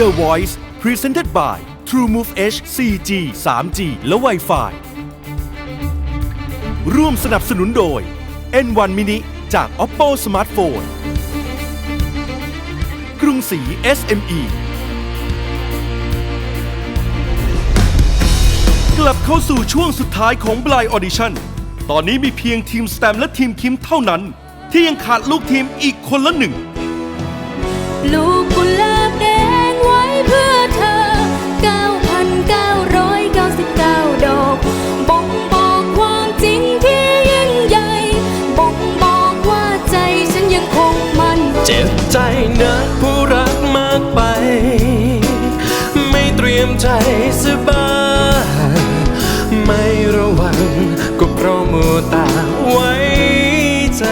The Voice Presented by TrueMove H 4G 3G และ Wi-Fi ร่วมสนับสนุนโดย N1 Mini จาก Oppo Smartphone กรุงศรี SME กลับเข้าสู่ช่วงสุดท้ายของ Blind Audition ตอนนี้มีเพียงทีมสแตมและทีมคิมเท่านั้น ที่ยังขาดลูกทีมอีกคนละหนึ่ง ลูก ใจนะผู้รักมากไป ไม่เตรียมใจสบายไม่ระวังก็เพราะมัวตาไว้ใจ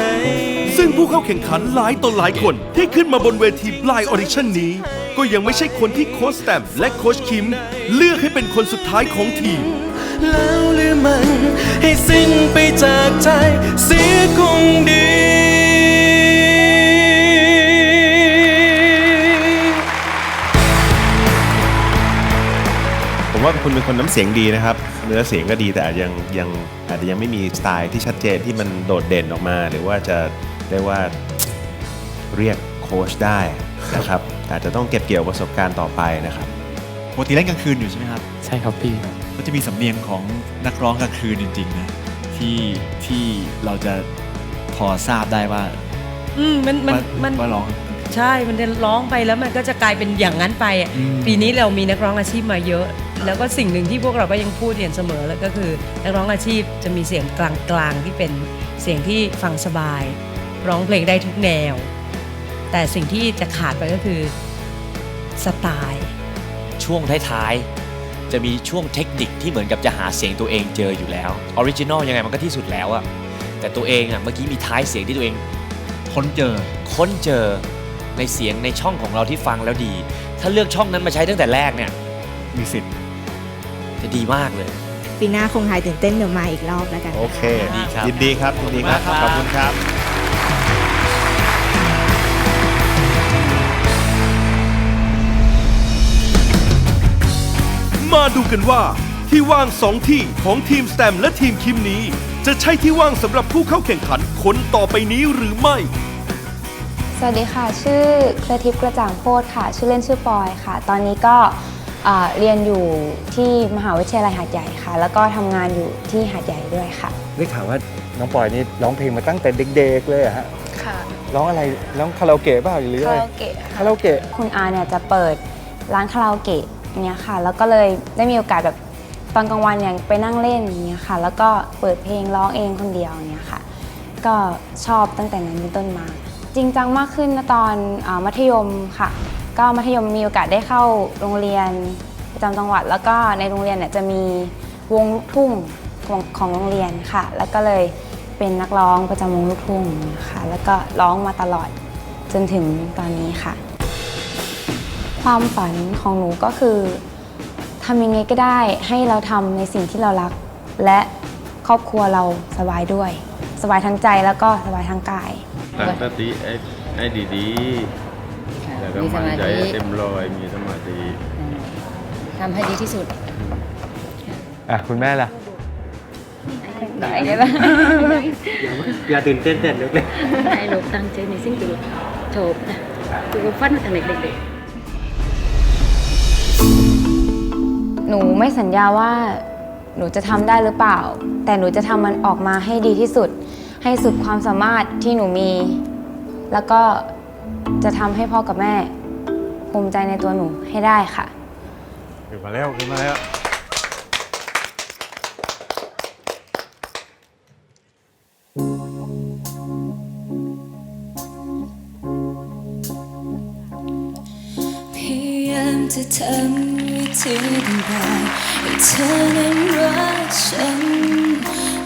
ซึ่งผู้เข้าแข่งขันหลายต่อหลายคนที่ขึ้นมาบนเวที Blind Audition นี้ ก็ยังไม่ใช่คนที่โค้ชแตมและโค้ชคิม เลือกให้เป็นคนสุดท้ายของทีม แล้วหรือมัน ให้สิ้นไปจากใจเสียคงดี ว่าคุณเป็นคนน้ำเสียงดีนะครับ เนื้อเสียงก็ดีแต่อาจยังยังอาจจะยังไม่มีสไตล์ที่ชัดเจนที่มันโดดเด่นออกมา หรือว่าจะเรียกว่าเรียกโค้ชได้นะครับอาจจะต้องเก็บเกี่ยวประสบการณ์ต่อไปนะครับปกติเล่นกลางคืนอยู่ใช่ไหมครับ ใช่ครับพี่ ก็จะมีสำเนียงของนักร้องกลางคืนจริงๆนะที่ที่เราจะพอทราบได้ว่าอืมมันมันว่ามันว่าร้อง ใช่มันจะร้องไปแล้วมันก็จะกลายเป็นอย่างนั้นไปอะอืม ปีนี้เรามีนักร้องอาชีพมาเยอะ แล้วก็สิ่งหนึ่งที่พวกเราก็ยังพูดอย่างเสมอแล้วก็คือนักร้องอาชีพจะมีเสียงกลางๆที่เป็นเสียงที่ฟังสบาย ร้องเพลงได้ทุกแนว แต่สิ่งที่จะขาดไปก็คือสไตล์ช่วงท้ายๆ จะมีช่วงเทคนิคที่เหมือนกับจะหาเสียงตัวเองเจออยู่แล้วออริจินอลยังไงมันก็ที่สุดแล้วอะแต่ตัวเองอะเมื่อกี้มีท้ายเสียงที่ตัวเอง ค้นเจอ ค้นเจอในเสียงในช่องของเราที่ฟังแล้วดี ถ้าเลือกช่องนั้นมาใช้ตั้งแต่แรกเนี่ย มีสิทธิ์ จะดีมากเลย ปีหน้าคงหายตื่นเต้นเดี๋ยวมาอีกรอบแล้วกันโอเค ดีครับ ยินดีครับ ยินดีครับขอบคุณมากครับ ขอบคุณครับมาดูกันว่า ที่ว่างสองที่ของทีมสแตมและทีมคิมนี้ จะใช่ที่ว่างสำหรับผู้เข้าแข่งขันคนต่อไปนี้หรือไม่ สวัสดีค่ะ ชื่อเครือทิพย์กระจ่างโพธค่ะ ชื่อเล่นชื่อปอยค่ะ ตอนนี้ก็ เอ่อเรียนอยู่ที่มหาวิทยาลัยหาดใหญ่ค่ะ แล้วก็ทำงานอยู่ที่หาดใหญ่ด้วยค่ะ ได้ข่าวว่าน้องปอยนี่ร้องเพลงมาตั้งแต่เด็กๆเลยอะฮะค่ะร้องอะไรร้องคาราโอเกะเปล่าหรือคาอะไรราโอเกะคาราโอเกะคุณอาเนี่ยจะเปิดร้านคาราโอเกะเนี่ยค่ะ แล้วก็เลยได้มีโอกาสแบบตอนกลางวันเนี่ยไปนั่งเล่นอย่างเงี้ยค่ะ แล้วก็เปิดเพลงร้องเองคนเดียวอย่างเงี้ยค่ะ ก็ชอบตั้งแต่นั้นเป็นต้นมา จริงจังมากขึ้นนะตอนอามัธยมค่ะ ก็มัธยมมีโอกาสได้เข้าโรงเรียนประจำจังหวัด แล้วก็ในโรงเรียนเนี่ยจะมีวงลูกทุ่งของของโรงเรียนค่ะ แล้วก็เลยเป็นนักร้องประจำวงลูกทุ่งนะคะแล้วก็ร้องมาตลอดจนถึงตอนนี้ค่ะ ความฝันของหนูก็คือทำยังไงก็ได้ให้เราทำในสิ่งที่เรารัก และครอบครัวเราสบายด้วย สบายทั้งใจแล้วก็สบายทั้งกาย ตั้งสติให้ให้ดีๆ แล้วก็มั่นใจให้เต็มร้อยมีสมาธิ ทำให้ดีที่สุดอะคุณแม่ล่ะ ได้ได้ปะ อย่าตื่นเต้นเต้นเล็ก ให้ลูกตั้งใจในสิ่งที่ลูกชอบนะลูกฟันมาตั้งแต่เด็กๆ หนูไม่สัญญาว่าหนูจะทำได้หรือเปล่า แต่หนูจะทำมันออกมาให้ดีที่สุด ให้สุดความสามารถที่หนูมี แล้วก็ จะทำให้พ่อกับแม่ ภูมิใจในตัวหนูให้ได้ค่ะ ขึ้นมาแล้วขึ้นมาแล้ว พยายามจะทำวิธีต่างๆให้เธอนั้นรักฉัน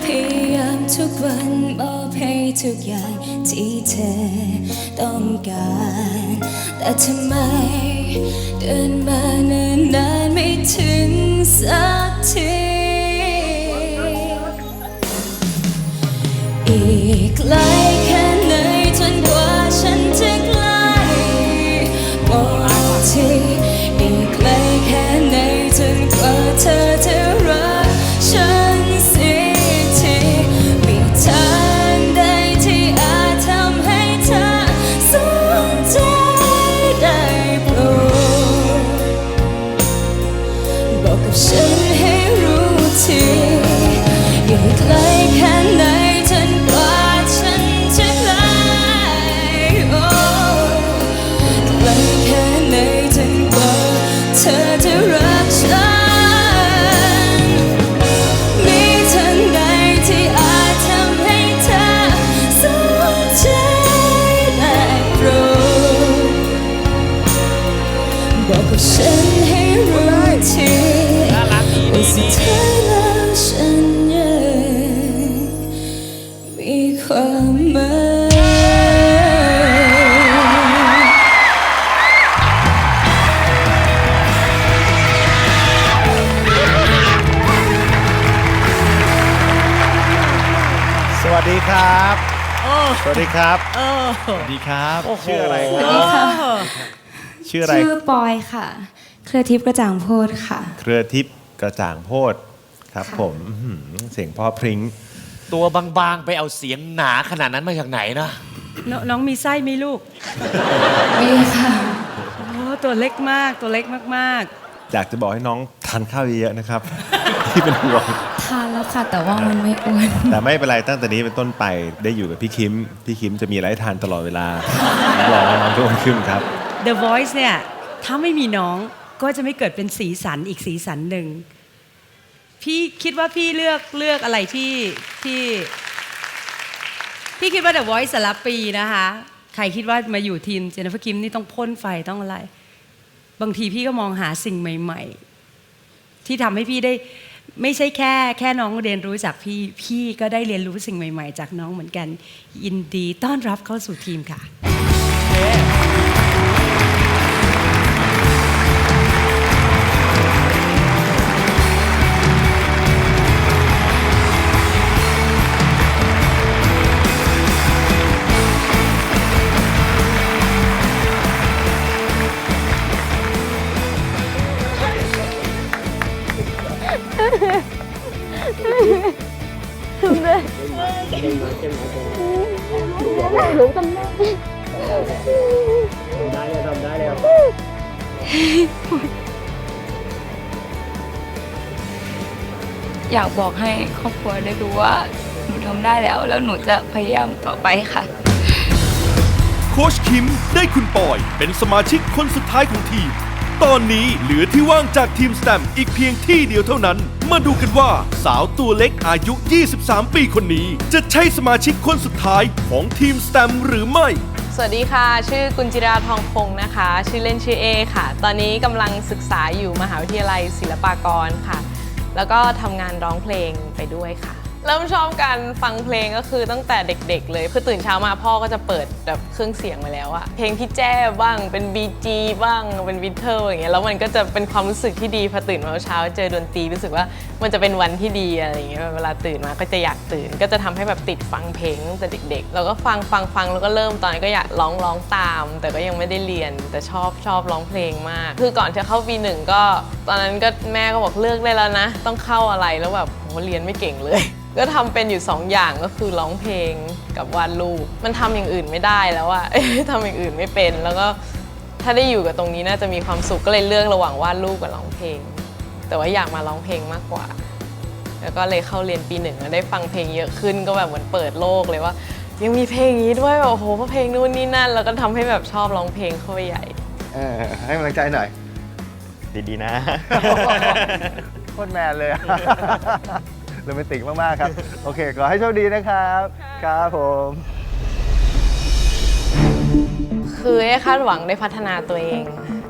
พยายามทุกวันมอบให้ทุกอย่างที่เธอต้องการ แต่ทำไม เดินมาเนิ่นนานไม่ถึงสักทีอีกไลาย ฉันให้รู้ทีว่าสิดท้ายและฉันยังมีความหมายสวัสดีครับ สวัสดีครับ สวัสดีครับ ชื่ออะไรครับะ ชื่ออะไร ชื่อปอยค่ะ เครือทิพย์กระจ่างโพดค่ะ เครือทิพย์กระจ่างโพดครับผมอื้อหือเสียงเพ่อพริ้งตัวบางๆ ไปเอาเสียงหนาขนาดนั้นมาจากไหนนะ นน้องมีไส้ไหมลูกมีค่ะ โอ้ตัวเล็กมาก ตัวเล็กมากอยากจะบอกให้น้องทานข้าวเยอะๆนะครับ ที่เป็นห่วงทานแล้วค่ะ แต่ว่ามันไม่อ้วน แต่ไม่เป็นไรตั้งแต่นี้เป็นต้นไปได้อยู่กับพี่คิม พี่คิมจะมีอะไรให้ทานตลอดเวลารับรองว่าน้องทุกคนขึ้นครับๆ The Voice เนี่ยถ้าไม่มีน้องก็จะไม่เกิดเป็นสีสันอีกสีสันหนึ่งพี่คิดว่าพี่เลือกเลือกอะไรที่ที่พี่คิดว่า The Voice แต่ละปีนะคะ ใครคิดว่ามาอยู่ทีมเจนนิเฟอร์คิมนี่ต้องพ่นไฟต้องอะไร บางทีพี่ก็มองหาสิ่งใหม่ ๆ ที่ทำให้พี่ได้ไม่ใช่แค่ แค่น้องเรียนรู้จากพี่ พี่ก็ได้เรียนรู้สิ่งใหม่ ๆ จากน้องเหมือนกันยินดีต้อนรับเข้าสู่ทีมค่ะอ บอกให้ครอบครัวได้รู้ว่าหนูทำได้แล้ว แล้วหนูจะพยายามต่อไปค่ะ โค้ชคิมได้คุณปอย เป็นสมาชิกคนสุดท้ายของทีม ตอนนี้เหลือที่ว่างจากทีมสแตมอีกเพียงที่เดียวเท่านั้น มาดูกันว่าสาวตัวเล็กอายุ 23 ปีคนนี้ จะใช่สมาชิกคนสุดท้ายของทีมสแตมหรือไม่ สวัสดีค่ะ ชื่อกุญจิราทองพงศ์นะคะ ชื่อเล่นชื่อเอค่ะ ตอนนี้กำลังศึกษาอยู่มหาวิทยาลัยศิลปากรค่ะ แล้วก็ทำงานร้องเพลงไปด้วยค่ะ เริ่มชอบการฟังเพลงก็คือตั้งแต่เด็ก ๆ เลยคือตื่นเช้ามาพ่อก็จะเปิดแบบเครื่องเสียงมาแล้วอะเพลงพี่แจ้บ้างเป็น BG บ้างเป็นวิเทิลอย่างเงี้ยแล้วมันก็จะเป็นความรู้สึกที่ดีพอตื่นมาเช้าเจอดนตรีรู้สึกว่ามันจะเป็นวันที่ดีอะไรอย่างเงี้ยเวลาตื่นมาก็จะอยากตื่น ก็จะทำให้แบบติดฟังเพลงตั้งแต่เด็ก ๆ แล้วก็ฟังฟังฟังแล้วก็เริ่มตอนนั้นก็อยากร้องร้องตาม แต่ก็ยังไม่ได้เรียนแต่ชอบชอบร้องเพลงมาก คือก่อนจะเข้าปีหนึ่งก็ ตอนนั้นก็แม่ก็บอกเลือกได้แล้วนะ ต้องเข้าอะไรแล้วแบบ โหเรียนไม่เก่งเลย ก็ทำเป็นอยู่ 2 อย่างก็คือร้องเพลงกับวาดรูปมันทำอย่างอื่นไม่ได้แล้วอะทำอย่างอื่นไม่เป็น แล้วก็ถ้าได้อยู่กับตรงนี้น่าจะมีความสุขก็เลยเลือกระหว่างวาดรูปกับร้องเพลง แต่ว่าอยากมาร้องเพลงมากกว่า แล้วก็เลยเข้าเรียนปีหนึ่งแล้วได้ฟังเพลงเยอะขึ้นก็แบบเหมือนเปิดโลกเลยว่า ยังมีเพลงอย่างนี้ด้วยแบบโอ้โหเพลงนู่นนี่นั่น แล้วก็ทำให้แบบชอบร้องเพลงเข้าไปใหญ่เออให้กำลังใจหน่อย ดีๆนะ โคตรแมนเลย โรแมนติกมาก ๆ ครับ โอเคขอให้โชคดีนะครับ ครับผม คือให้คาดหวังได้พัฒนาตัวเอง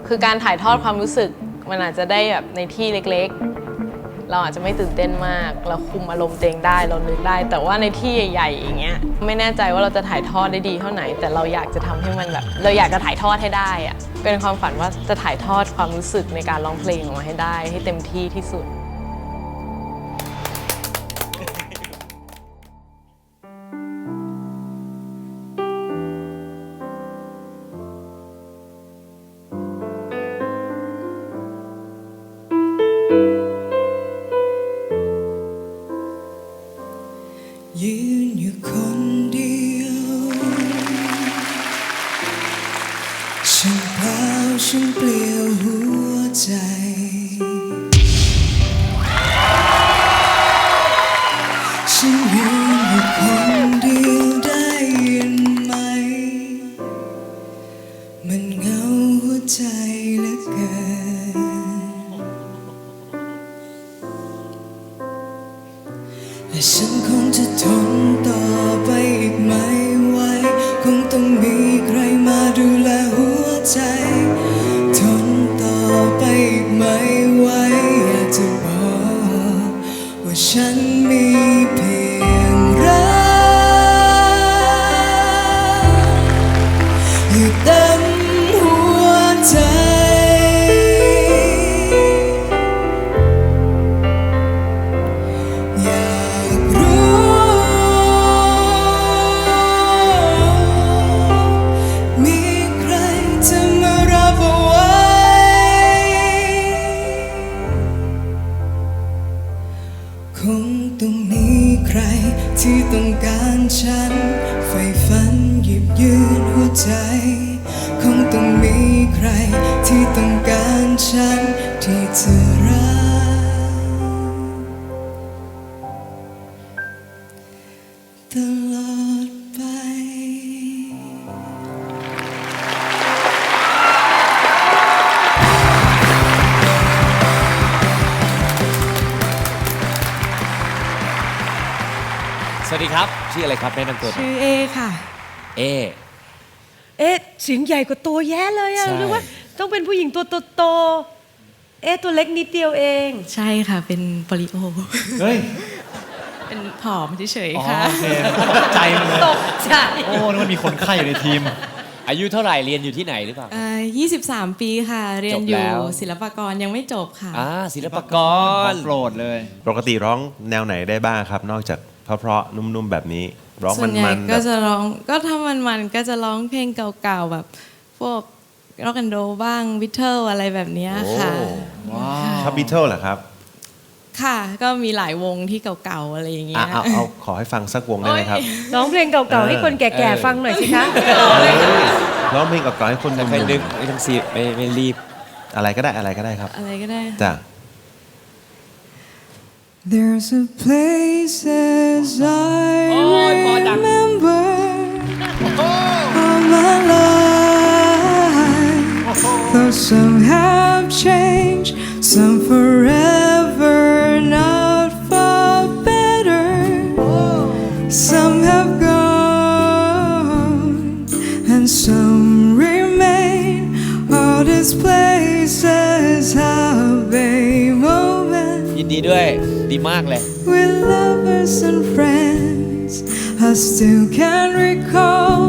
คือการถ่ายทอดความรู้สึก มันอาจจะได้แบบในที่เล็กๆ เราอาจจะไม่ตื่นเต้นมาก เราคุมอารมณ์ตัวเองได้เรานึกได้ แต่ว่าในที่ใหญ่ ๆ อย่างเงี้ยไม่แน่ใจว่าเราจะถ่ายทอดได้ดีเท่าไหน แต่เราอยากจะทำให้มันแบบ เราอยากจะถ่ายทอดให้ได้อะ เป็นความฝันว่าจะถ่ายทอดความรู้สึกในการร้องเพลงออกมาให้ได้ให้เต็มที่ที่สุด และฉันค ตลอดไป สวัสดีครับ ชื่ออะไรครับแนะนำตัวหน่อยชื่อเอค่ะ เอ เอ๊ะเสียงใหญ่กว่าตัวแย่เลยอะใช่หรือว่าต้องเป็นผู้หญิงตัวโตๆเอ๊ะตัวเล็กนิดเดียวเอง ใช่ค่ะ เป็นปริโอ เฮ้ย เป็นผอมเฉยอ๋อๆค่ะโอเคใจมันเลย ตกใจโอ้นึกว่ามีคนไข้อยู่ในทีม อายุเท่าไหร่เรียนอยู่ที่ไหนหรือเปล่า เอ่อ23 ปีค่ะ เรียนจบอยู่แล้วศิลปากรยังไม่จบค่ะ อ่าศิลปากร โปรดเลย ปกติร้องแนวไหนได้บ้างครับ นอกจากเพราะๆนุ่มๆแบบนี้ ร้องส่วนใหญ่มันๆก็แบบจะร้องก็ถ้ามันมันๆก็จะร้องเพลงเก่าๆแบบ พวกร็อกแอนโดบ้างวิทเทิลอะไรแบบเนี้ยค่ะชอบบีเทิลเหรอครับ ค่ะ ก็มีหลายวงที่เก่าๆอะไรอย่างเงี้อะยเอาเอาขอให้ฟังสักวงได้ไหมครับ ร้องเพลงเก่าๆให้คนแก่ๆฟังหน่อยสิคะ ร้องเพลงเก่าๆให้คนหนุ่ไม่มนึกไม่ต้องซีไม่ไม่รีบๆอะไรก็ได้อะไรก็ได้ครับอะไรก็ได้จ้ะ There's a place as I remember all my life. Though some have changed, some forever, and some remain. All these places have a moment. ยินดีด้วย ดีมากเลย With lovers and friends, I still can recall.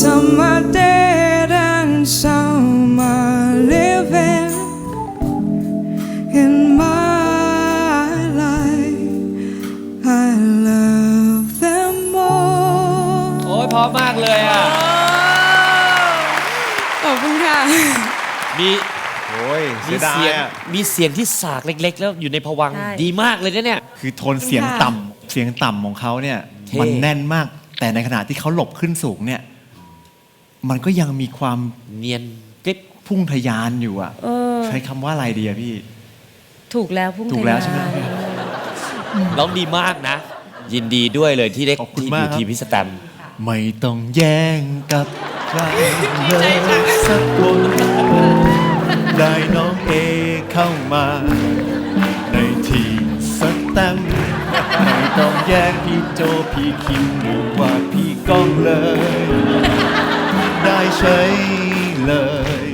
Some are dead and some are living. In my life, I love them all. โอ้ยพอมากเลยอ่ะ ขอบ คุณค่ะ มีโอ้ยเสีมียดายเสียงอะมีเสียงที่สากเล็ก ๆ แล้วอยู่ในภวังค์ใช่ ดีมากเลยนะเนี่ย คือโทนเสียงต่ำเสียงต่ำของเขาเนี่ย เท่ มันแน่นมาก แต่ในขณะที่เขาหลบขึ้นสูงเนี่ย มันก็ยังมีความเนียนกริบพุ่งทะยานอยู่อะเออ ใช้คำว่าอะไรดีอะพี่ ถูกแล้วพุ่งถูกแล้วใช่ไหมทะยานร้องดีมากนะ ยินดีด้วยเลยที่ได้ขอบคุณที่มากอยู่ครับ ทีมพิสแตม ไม่ต้องแย่งกับใครเลยสักคนได้น้องเอเข้ามา ในทีมสแตมป์ไม่ต้องแย่งพี่โจพี่คิมหรือว่าพี่ก้องเลย ได้ใช้เลย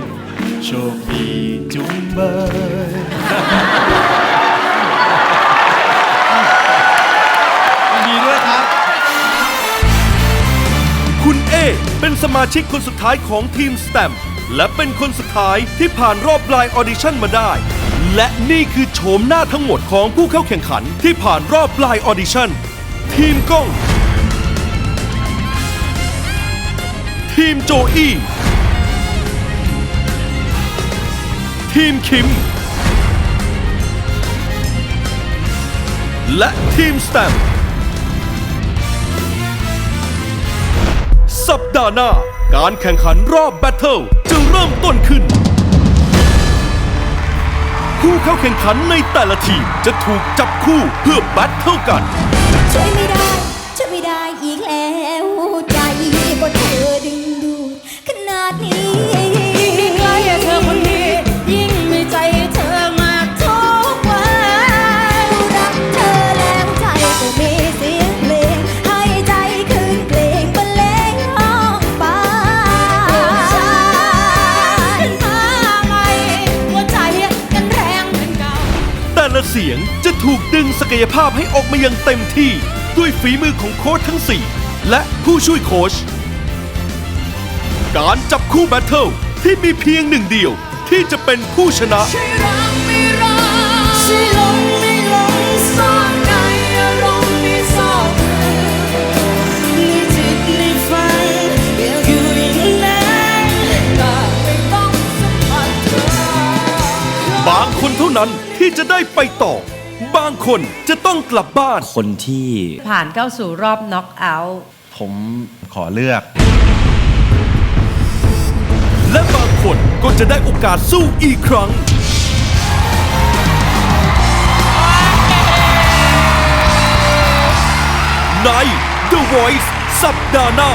โชคดีจุงเบย สมาชิกคนสุดท้ายของทีมส t ตมและเป็นคนสุดท้ายที่ผ่านรอบไลน์ออดิชั่นมาได้ และนี่คือโฉมหน้าทั้งหมดของผู้เข้าแข่งขันที่ผ่านรอบไลน์ออดิชั่นทีมก้อง ทีมโจอี้ทีมคิม และทีมส t ตม สัปดาห์หน้า การแข่งขันรอบแบทเทิลจะเริ่มต้นขึ้น ผู้เข้าแข่งขันในแต่ละทีมจะถูกจับคู่เพื่อแบทเทิลกัน ช่วยไม่ได้ ถูกดึงศักยภาพให้ออกมาอย่างเต็มที่ ด้วยฝีมือของโค้ชทั้ง 4 และผู้ช่วยโค้ช การจับคู่แบทเทิลที่มีเพียงหนึ่งเดียวที่จะเป็นผู้ชนะช่วยรักไม่รักช่วยหลงไม่หล คนจะต้องกลับบ้าน คนที่ผ่านเข้าสู่รอบน็อกเอาท์ผมขอเลือก และบางคนก็จะได้โอกาสสู้อีกครั้ง ใน The Voice สัปดาห์หน้า